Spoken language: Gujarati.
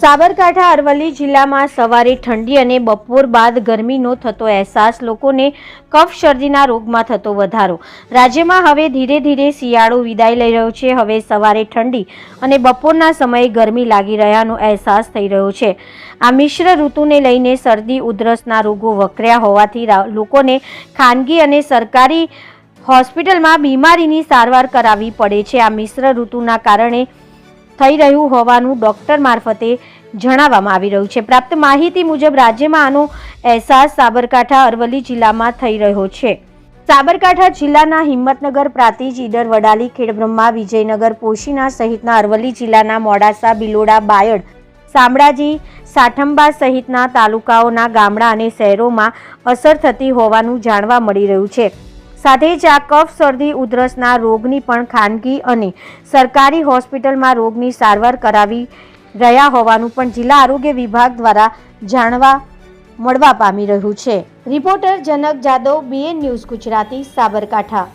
સાબરકાંઠા અરવલ્લી જિલ્લામાં સવારે ઠંડી અને બપોર બાદ ગરમીનો થતો અહેસાસ, લોકોને કફ શરદીના રોગમાં થતો વધારો. રાજ્યમાં હવે ધીરે ધીરે શિયાળો વિદાય લઈ રહ્યો છે. હવે સવારે ઠંડી અને બપોરના સમયે ગરમી લાગી રહ્યાનો અહેસાસ થઈ રહ્યો છે. આ મિશ્ર ઋતુને લઈને શરદી, ઉધરસના રોગો વકર્યા હોવાથી લોકોને ખાનગી અને સરકારી હોસ્પિટલમાં બીમારીની સારવાર કરાવવી પડે છે. આ મિશ્ર ઋતુના કારણે થઈ રહ્યું હોવાનું ડોક્ટર મારફતે જણાવવામાં આવી રહ્યું છે. પ્રાપ્ત માહિતી મુજબ રાજ્યમાં આનો અહેસાસ સાબરકાંઠા, અરવલ્લી જિલ્લામાં થઈ રહ્યો છે. સાબરકાંઠા જિલ્લાના હિંમતનગર, પ્રાતિજ, ઈડર, વડાલી, ખેડબ્રહ્મા, વિજયનગર, પોશીના સહિતના અરવલ્લી જિલ્લાના મોડાસા, બિલોડા, બાયડ, શામળાજી, સાઠંબા સહિતના તાલુકાઓના ગામડા અને શહેરોમાં અસર થતી હોવાનું જાણવા મળી રહ્યું છે. સાથે જ આ કફ શરદી ઉધરસના રોગની પણ ખાનગી અને સરકારી હોસ્પિટલમાં રોગની સારવાર કરાવી રહ્યા હોવાનું પણ જિલ્લા આરોગ્ય વિભાગ દ્વારા જાણવા મળવા પામી રહ્યું છે. Reporter Janak Jadav BN news Gujarati, Sabarkantha.